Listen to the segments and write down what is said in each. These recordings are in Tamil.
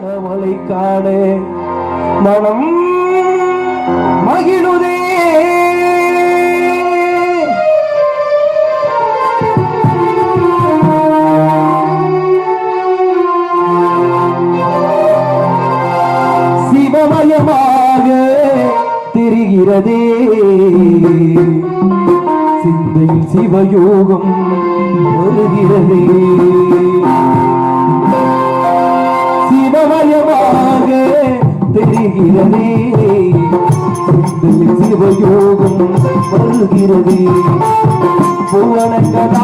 கடவுளை காண. மனம் மகிழுதே. சிவமயமாக தெரிகிறதே. சிந்தையில் சிவயோகம் வருகிறதே. சிவமயமாக தெரிகிறதே சிந்தையில் சிவயோகம் வருகிறதே புவனங்களார்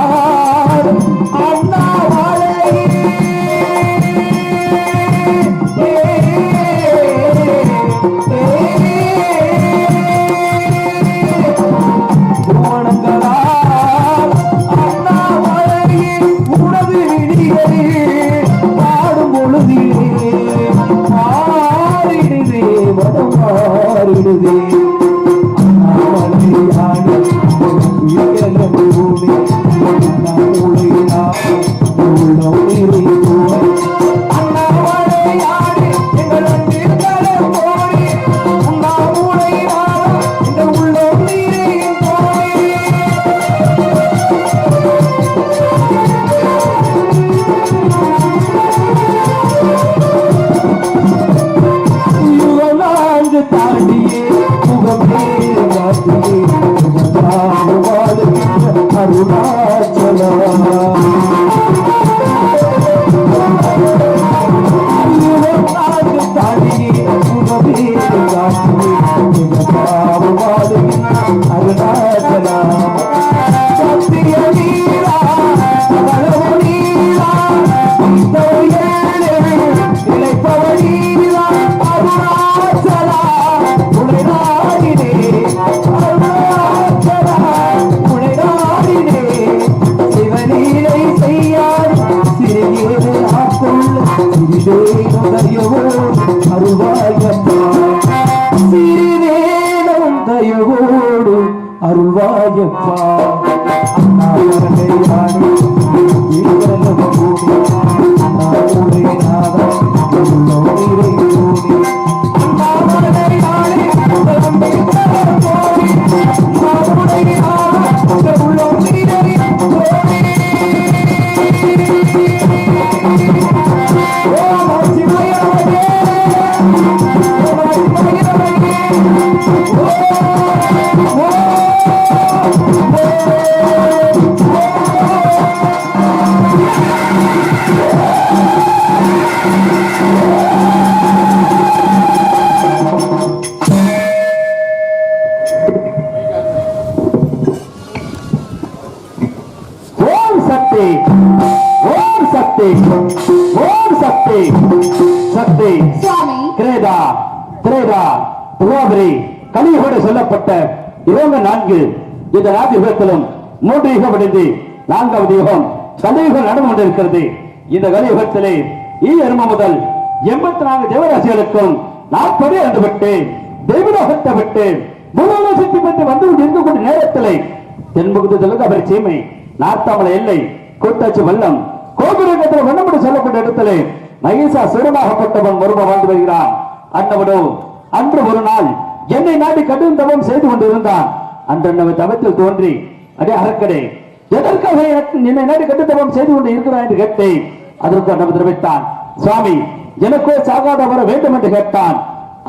சக்தி சுவாமி திரேதா துவாபரி கலியுகோடு சொல்லப்பட்ட யுகங்க நான்கு இந்த நான்கு யுகத்திலும் மூன்று யுகம் அடைந்து நான்காவது யுகம் கலியுகம் நடந்து கொண்டிருக்கிறது. இந்த கலியுகத்திலே ஈ எரும முதல் எண்பத்தி நான்கு தேவராசிகளுக்கும் நாற்பது என்று விட்டு தெய்வலோகத்தை விட்டு பூலோகத்தை பெற்று வந்து கொண்டிருக்கக்கூடிய நேரத்திலே தென்பகுதியில் அவர் சீமை நார்த்தாமலை எல்லை கூட்டாட்சி வெள்ளம் கோபுரத்தில் வண்ணமுடி சொல்லப்பட்ட இடத்திலே மகேசா சிறுமாகப்பட்டவன் ஒருவன் வாழ்ந்து வருகிறான். அன்னவனோ அன்று ஒரு நாள் என்னை நாடி கடும் தவம் செய்து கொண்டிருந்தான். அன்று தவத்தில் தோன்றி அடே அறக்கடே எதற்காக என்னை நாடி கடும் தவம் செய்து கொண்டு இருக்கிறான் என்று கேட்டேன். அதற்கு அண்ணன் தெரிவித்தான் சுவாமி எனக்கோ சாகாத வர வேண்டும் என்று கேட்டான்.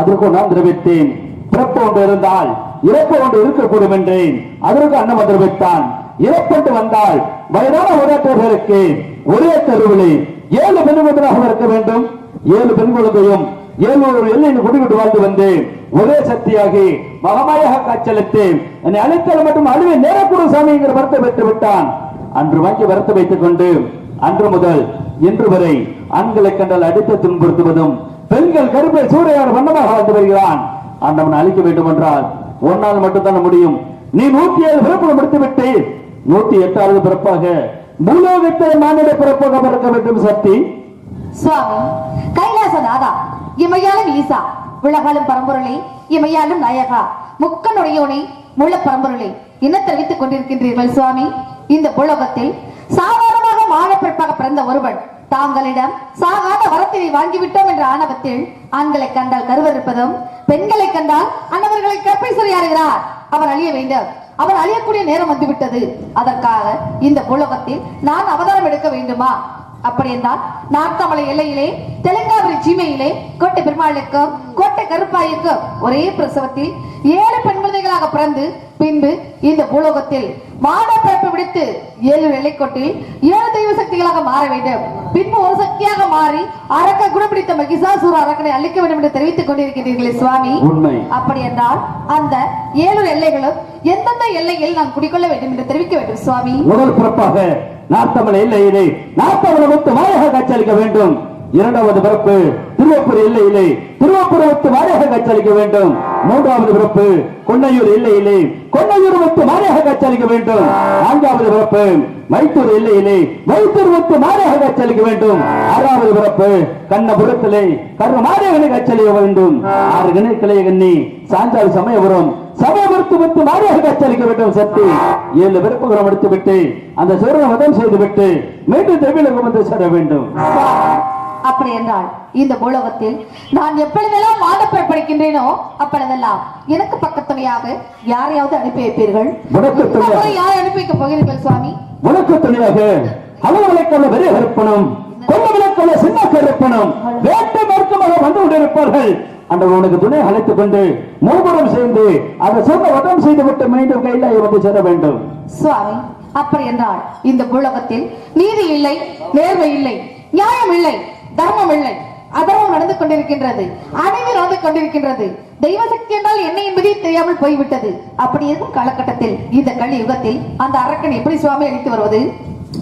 அதற்கு நான் தெரிவித்தேன் பிறப்பு ஒன்று இருந்தால் இறப்பு ஒன்று இருக்கக்கூடும் என்றேன். அதற்கு அண்ணன் தெரிவித்தான் இறப்பட்டு வந்தால் வயதான உடற்றவர்களுக்கு ஒரே தெருவிலே ஏழு பெண் இருக்க வேண்டும். ஏழு பெண் குழந்தையும் ஏழு ஒரு எல்லையில் குடிவிட்டு வாழ்ந்து வந்து ஒரே சக்தியாகி மகமாயாக காட்சியளித்து என்னை அழைத்தல் மட்டும் அழிவை நேரக்கூடும் சாமிங்கிற வருத்த பெற்று விட்டான். அன்று வாங்கி வருத்த வைத்துக் கொண்டு அன்று முதல் இன்று வரை ஆண்களை கண்டால் அடித்து துன்புறுத்துவதும் பெண்கள் கருப்பை சூறையான வண்ணமாக வாழ்ந்து வருகிறான். ஆண்டவன் அழிக்க வேண்டும் என்றால் ஒன்னால் மட்டும்தான் முடியும். நீ நூத்தி ஏழு பிறப்பு முடித்து விட்டு நூத்தி எட்டாவது பிறப்பாக பூலோகத்தை மாநில பிறப்பாக பறக்க வேண்டும் சக்தி சுவாமி கைலாசநாதா இமையாலும் ஈசா விலகாலும் பரம்பொருளை இமையாலும் நாயகா முக்கனுடையோனை முள்ள பரம்பொருளை என்ன தெரிவித்துக் கொண்டிருக்கின்றீர்கள் சுவாமி இந்த உலகத்தில் சாதாரணமாக மானப்பிறப்பாக பிறந்த ஒருவன் தாங்களிடம் சாகாத வரத்தினை வாங்கிவிட்டோம் என்ற ஆணவத்தில் ஆண்களை கண்டால் கருவறுப்பதும் பெண்களை கண்டால் அன்னவர்களை கற்பை சொல்லியாருகிறார் அவர் அழிய வேண்டும். அவர் அழியக்கூடிய நேரம் வந்துவிட்டது. அதற்காக இந்த பூலோகத்தில் நான் அவதாரம் எடுக்க வேண்டுமா? அப்படி என்றால் நார்த்தமலை எல்லையிலே தெலுங்காவரி சீமையிலே கோட்டை பெருமாளுக்கும் கோட்டை கருப்பாயுக்கும் ஒரே பிரசவத்தில் ஏழு பெண் குழந்தைகளாக பிறந்து பின்பு இந்த பூலோகத்தில் மாட பிறப்பு விடுத்து ஏழு எல்லைக்கோட்டில் ஏழு தெய்வ சக்திகளாக மாற வேண்டும். பின்பு ஒரு சக்தியாக மாறி அரக்க குணப்பிடித்த மகிஷாசூர அரக்கனை அழிக்க வேண்டும் என்று தெரிவித்துக் கொண்டிருக்கிறீர்களே சுவாமி. உண்மை. அப்படி என்றால் அந்த ஏழு எல்லைகளும் எந்தெந்த எல்லையில் நாம் குடிக்கொள்ள வேண்டும் என்று தெரிவிக்க வேண்டும் சுவாமி? முதல் பிறப்பாக நார்த்தமலை எல்லையிலே நார்த்தமலை முத்து வாயக காட்சியளிக்க வேண்டும். இரண்டாவது பிறப்பு திருவப்பூர் எல்லையிலே திருவப்பூர் முத்து வாயக காட்சியளிக்க வேண்டும். மூன்றாவது பிறப்பு கொன்னையூர் எல்லையிலே கொன்னையூர் முத்து வாயக காட்சியளிக்க வேண்டும். நான்காவது பிறப்பு மைத்தூர் எல்லையிலே மைத்தூர் முத்து மாரியக காட்சியளிக்க வேண்டும். ஆறாவது பிறப்பு கண்ணபுரத்திலே கரு மாரியகனை காட்சியளிக்க வேண்டும். ஆறு கணை கிளைய கண்ணி சாஞ்சால் சமயபுரம் சமயபுரத்து முத்து மாரியக காட்சியளிக்க வேண்டும். சக்தி ஏழு பிறப்புகளும் எடுத்து விட்டு அந்த சிறுவனை மதம் செய்துவிட்டு மீண்டும் தெவிலுக்கு வந்து சேர வேண்டும். அப்படி என்றால் இந்த பூலோகத்தில் நான் எப்பொழுதெல்லாம் வாழ பிறப்படுகின்றேனோ அப்பொழுதெல்லாம் எனக்கு பக்கத்துணையாக யாரையாவது அனுப்பி வைப்பீர்கள்? யாரை அனுப்பி வைக்க போகிறீர்கள் சுவாமி? உனக்கு துணையாக அலுவலகல்ல பெரிய கருப்பணம் கொல்ல விளக்கல்ல சின்ன கருப்பணம் வேட்டை மார்க்கமாக வந்து கொண்டிருப்பார்கள். அந்த உனக்கு துணை அழைத்துக் கொண்டு மூவரும் சேர்ந்து அந்த சொன்ன வதம் செய்து விட்டு மீண்டும் கையில வந்து சேர வேண்டும். சுவாமி அப்படி என்றால் இந்த பூலோகத்தில் நீதி இல்லை நேர்மை இல்லை நியாயம் இல்லை. தர்மம் இல்லை. அதர்மம் நடந்து கொண்டிருக்கின்றது. அநீதி நடந்து கொண்டிருக்கின்றது. தெய்வ சக்தி என்றால் என்ன என்பதே தெரியாமல் போய்விட்டது. அப்படி இருக்கும் காலகட்டத்தில் இந்த கலி யுகத்தில் அந்த அரக்கன் எப்படி சுவாமி அளித்து வருவது?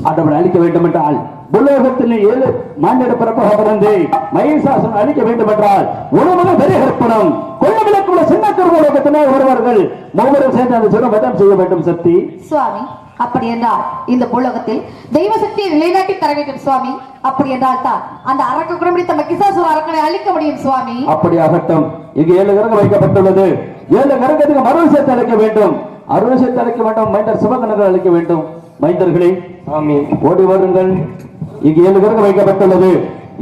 ஆண்டவன் அழிக்க வேண்டும் என்றால் புலோகத்தில் ஏழு மாநில பிறப்பாக பிறந்து மகிஷாசன் அழிக்க வேண்டும் என்றால் உணவு பெரிய கற்பனம் கொள்ள விளக்குள்ள சின்ன கருவலோகத்திலே வருவார்கள். மூவரும் சேர்ந்து அந்த வதம் செய்ய வேண்டும் சக்தி. சுவாமி அப்படி என்றால் இந்த பூலோகத்தில் தெய்வ சக்தியை நிலைநாட்டி தர வேண்டும் சுவாமி. அப்படி என்றால் தான் அந்த அரக்க குணம்பிடித்த மகிஷாசுர அரக்கனை அழிக்க முடியும் சுவாமி. அப்படி ஆகட்டும். இங்கு ஏழு கரகம் வைக்கப்பட்டுள்ளது. ஏழு கரகத்துக்கு மறுவ சேர்த்து அழைக்க வேண்டும். அறுவை சேர்த்து அழைக்க வேண்டும். மைந்தர் சிவகணங்கள் அழைக்க வேண்டும். மைந்தர்களே ஓடி வாருங்கள். இங்கு ஏழு கரகம் வைக்கப்பட்டுள்ளது.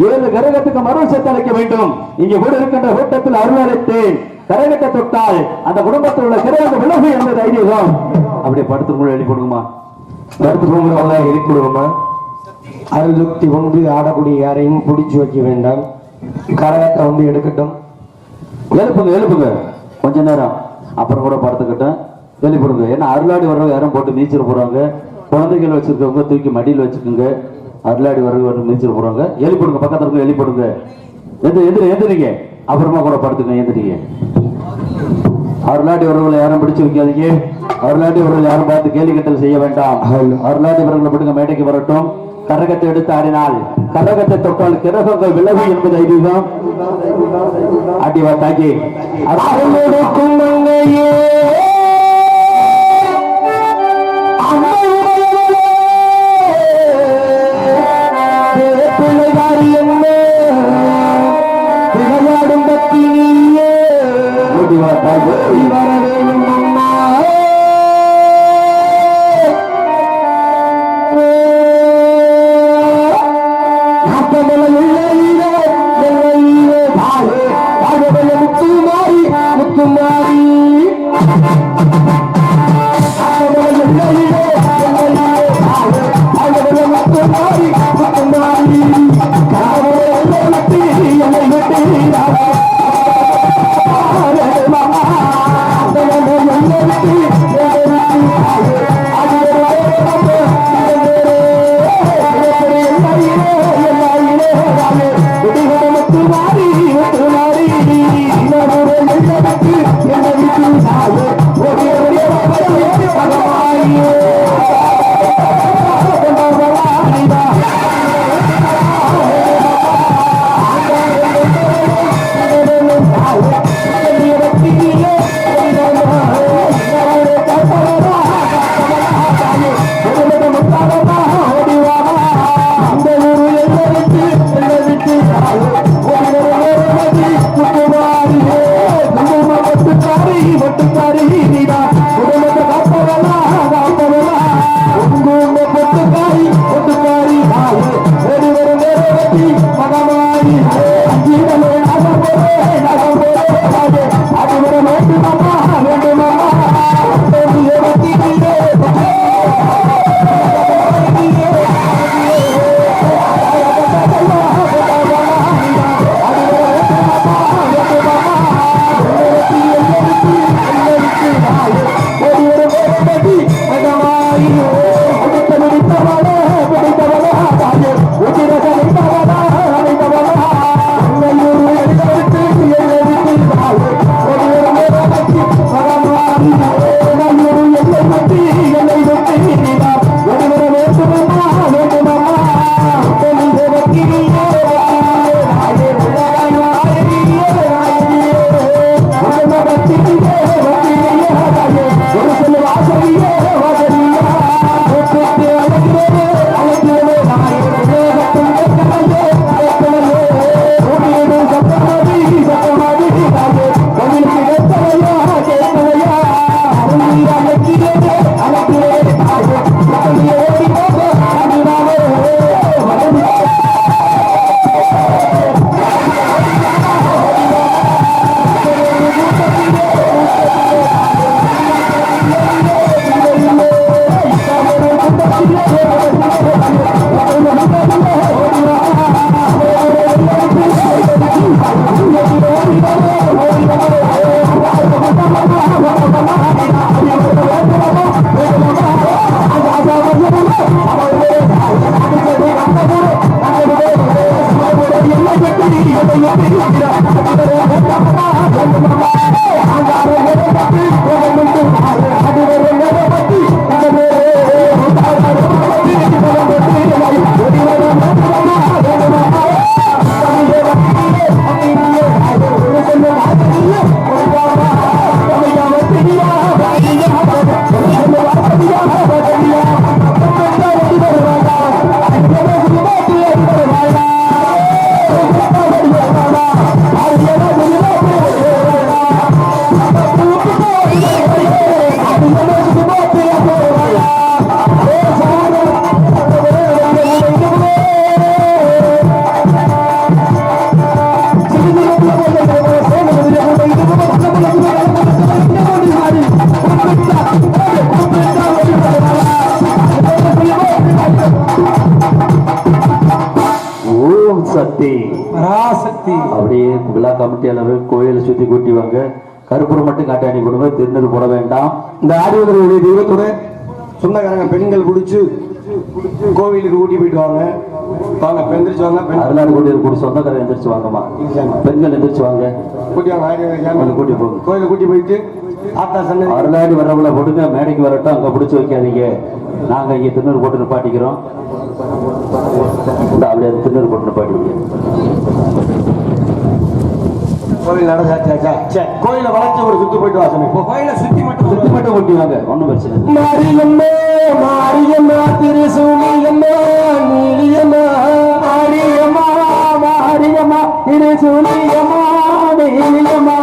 ஏழு கரகத்துக்கு மறுவ சேர்த்து அழைக்க வேண்டும். இங்கு கூட இருக்கின்ற கூட்டத்தில் அருளழைத்து கரகத்தை தொட்டால் அந்த குடும்பத்தில் உள்ள கிரகம் விலகு என்பது ஐதீகம். அப்படியே படுத்துக்குள்ள எழுதி கொடுங்கம்மா படத்துக்குள்ள எழுதி கொடுங்கம்மா அருளுக்தி ஒன்று ஆடக்கூடிய யாரையும் பிடிச்சு வைக்க வேண்டாம். கரகத்தை வந்து எடுக்கட்டும். எழுப்புங்க எழுப்புங்க. கொஞ்ச நேரம். அப்புறம் கூட படுத்துக்கிட்டேன் கொடுங்க ஏன்னா அருளாடி வரவங்க யாரும் போட்டு நீச்சல் போறாங்க குழந்தைகள் வச்சிருக்கவங்க தூக்கி மடியில் வச்சுக்கோங்க. அருளாடி வர்றவங்க வந்து நீச்சல் போறாங்க எழுப்பிடுங்க பக்கத்துல இருக்க எழுப்பிடுங்க எந்த எந்திரி எந்திரிங்க. அப்புறமா கூட படுத்துங்க எந்திரிங்க. அருளாட்டி அவர்களை யாரும் பிடிச்சு வைக்காதீங்க. அருளாட்டி அவர்கள் யாரும் பார்த்து கேலி கட்டல் செய்ய வேண்டாம். அருளாட்டி அவர்களை பிடிங்க மேடைக்கு வரட்டும். கரகத்தை எடுத்து ஆடினால் கரகத்தை தொட்டால் கிரகங்கள் விலகு என்பது ஐதீகம். அடிவா தாக்கி I'm விழா கமிட்டி அளவு கோயிலை சுத்தி கூட்டி வாங்க. கருப்பூரம் மட்டும் காட்டாணி கொடுங்க திருநெல் போட வேண்டாம். இந்த ஆடிவர்களுடைய தெய்வத்தோட சொந்தக்காரங்க பெண்கள் குடிச்சு கோவிலுக்கு ஊட்டி போயிட்டு வாங்க. வாங்க பெந்திரிச்சு வாங்க பெண் அருளாடு கோயில் கூட சொந்தக்காரர் எந்திரிச்சு வாங்கம்மா. பெண்கள் எந்திரிச்சு வாங்க. கூட்டி வாங்க கூட்டி போங்க. கோயிலை கூட்டி போயிட்டு அருளாடி வரவுல போடுங்க மேடைக்கு வரட்டும் அங்க பிடிச்சு வைக்காதீங்க. நாங்க இங்க திருநூறு போட்டு நிப்பாட்டிக்கிறோம். அப்படியே திருநூறு போட்டு நிப்பாட்டிங்க. நடந்தாச்சா கோயிலை வளைச்சு ஒரு சுத்து போயிட்டு வா சாமி. கோயிலை சுத்தி மட்டும் சுத்தி மட்டும் கொட்டி வாங்க ஒண்ணும் பிரச்சனை. மாரியம்மா மாரியம்மா திருசூலியம்மா நீலியம்மா மாரியம்மா மாரியம்மா திருசூலியம்மா நீலியம்மா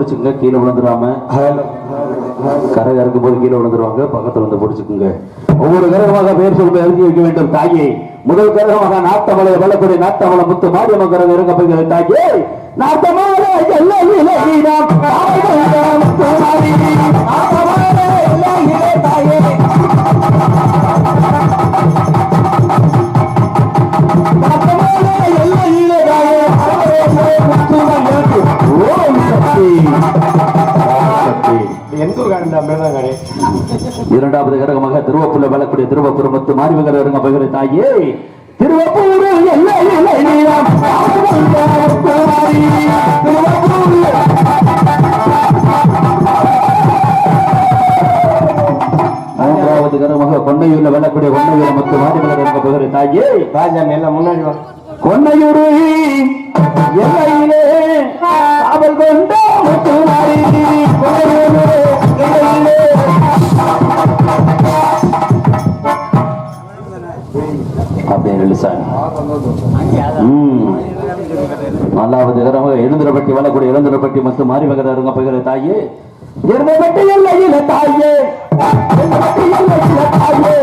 பக்கத்துல கீழே விழுந்துடாம. கரை இறக்கும் போது கீழே விழுந்துருவாங்க பக்கத்துல வந்து பிடிச்சுக்குங்க. ஒவ்வொரு கரகமாக பேர் சொல்ல போது இறக்கி வைக்க வேண்டும் தாயே. முதல் கரகமாக நாத்தமலை வல்லக்கூடிய நாத்தமலை முத்து மாரியம்மன் கரகம் இறங்க போய் தாயே. நாத்தமலை தாயே. இரண்டாவது கடகமாக திருவப்புல வளக்கூடிய திருவப்புற முத்து மாறிவகர இருங்க பகிர தாயே திருவப்பூர் மூன்றாவது கடகமாக கொண்டையூர்ல வெல்லக்கூடிய கொண்டையூர் முத்து மாறிவகர இருங்க பகிர தாயே. ராஜா எல்லாம் முன்னாடி வா. கொண்டையூரு எல்லையிலே காவல் கொண்ட முத்துமாரி கொண்டையூரு அப்படியே ரிலீஸாங்க நாலாவது தரமாக எழுந்திரப்பட்டி வளக்கூடிய எழுந்திரப்பட்டி மற்றும் மாறிவகர இருங்க போகிற தாயே இருந்தபட்டி எல்லையில தாயே இருந்தபட்டி எல்லையில தாயே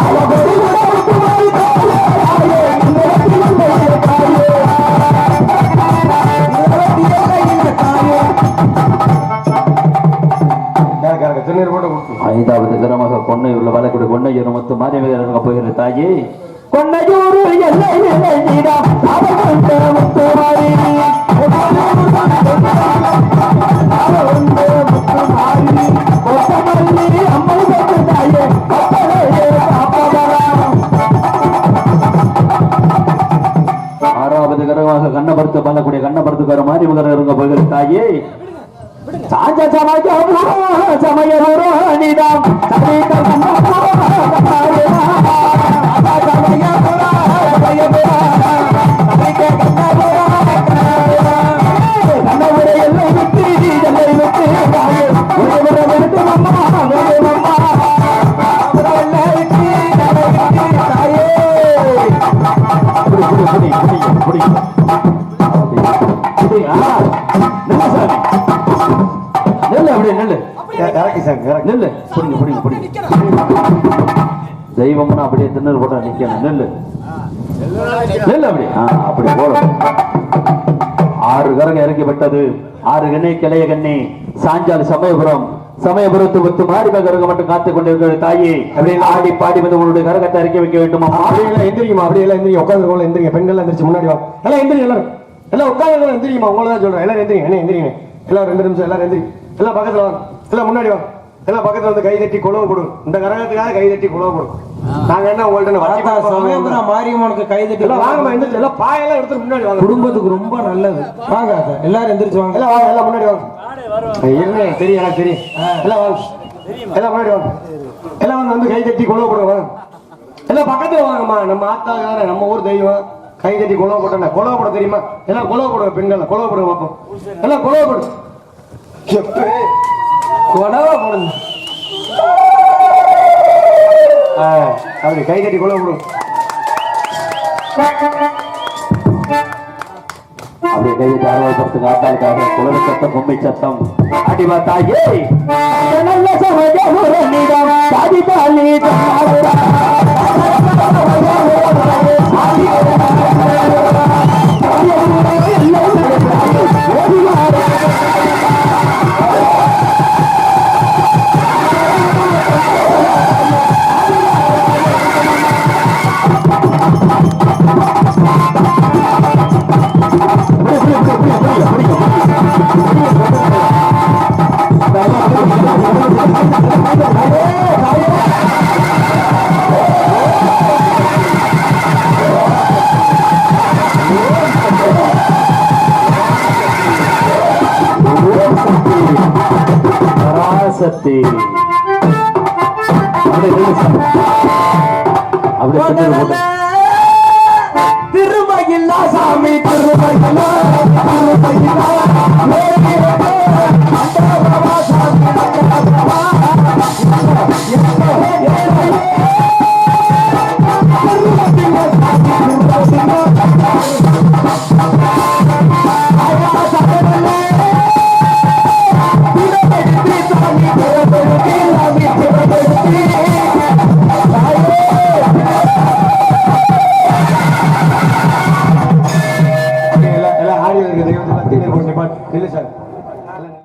அழகொரு உறவுக்கு மாறி தாயே, தாயே. இருந்தபட்டி எல்லையில தாயே. ஐந்தாவது போகிற தாயே கொன்னையூர் எல்லை நீதான் அவர் கொண்ட முத்துமாரி ஆறாவது கிரகமாக கண்ணபருத்து பண்ணக்கூடிய கண்ணபருத்துக்கார மாதிரி மகர இருங்க போகிற தாயே. சாஞ்ச சமய சமய புராணிதம் நெல்லு அப்படியே நெல்லு கரெக்ட் தெய்வம்னா அப்படியே திண்ணறு போட்டா நிக்கணும் நெல்லு நெல்லு அப்படி ஆ, அப்படி போறோம் கரங்க இறங்கிவிட்டது. ஆறு கண்ணே கிளைய கண்ணே சாஞ்சால் சமயபுரம். சமயபுரத்து ஒத்து மாறி கரங்க மட்டும் காத்துக் கொண்டிருக்கிறது தாயே. அப்படியே ஆடி பாடி வந்து உங்களுடைய கரகத்தை இறக்கி வைக்க வேண்டுமா அப்படியே எல்லாம் எந்திரிக்குமா அப்படியே எல்லாம் எந்திரிங்க உட்காந்து எந்திரிங்க. பெண்கள் எந்திரிச்சு முன்னாடி வா. எல்லாம் எந்திரிங்க எல்லாரும். எல்லாம் உட்காந்து எந்திரிக்குமா உங்களை தான் சொல்றேன். எல்லாரும் எந்திரிங்க. என்ன எந்திரிங்க? எல்லாம் ரெண்டு நிமிஷம் எல்லாரும் எந்திரி. எல்லாம் பக்கத்துல வாங்க எல்லாம் முன்னாடி வாங்க எல்லாம் பக்கத்துல வந்து கை தட்டி குழவு போடும் இந்த கரகத்துக்காக கை தட்டி குழவு போடும் நாங்க என்ன உங்கள்ட்ட சமயபுரம் மாரியம்மனுக்கு கை தட்டி எல்லாம் வாங்கம்மா எந்திரிச்சு எல்லாம் பாயெல்லாம் எடுத்து முன்னாடி வாங்க. குடும்பத்துக்கு ரொம்ப நல்லது. வாங்க. எல்லாரும் எந்திரிச்சு வாங்க. எல்லாம் வாங்க எல்லாம் முன்னாடி வாங்க. இருங்க தெரியும் எனக்கு தெரியும். எல்லாம் வாங்க. எல்லாம் முன்னாடி வாங்க. எல்லாம் வந்து வந்து கை தட்டி குழவு போடுங்க வாங்க. எல்லாம் பக்கத்துல வாங்கம்மா. நம்ம ஆத்தாக்கார நம்ம ஊர் தெய்வம். கை தட்டி குழவு போட்டேன். குழவு போட தெரியுமா? எல்லாம் குழவு போடுங்க பெண்கள் குழவு போடுங்க பார்ப்போம் எல்லாம் குழவு போடு. எப்பே, கொடவை போடுங்க. அப்படி கை தட்டி குழவு போடுங்க அப்படியே கையை ஆர்வப்படுத்துங்க ஆட்டாளுக்காக குழந்தை சத்தம் பொம்மை சத்தம். அடிவா தாயே நல்ல சாதி தாலி திருமயில்லா சாமி திருமகில்லா திருமகில்லா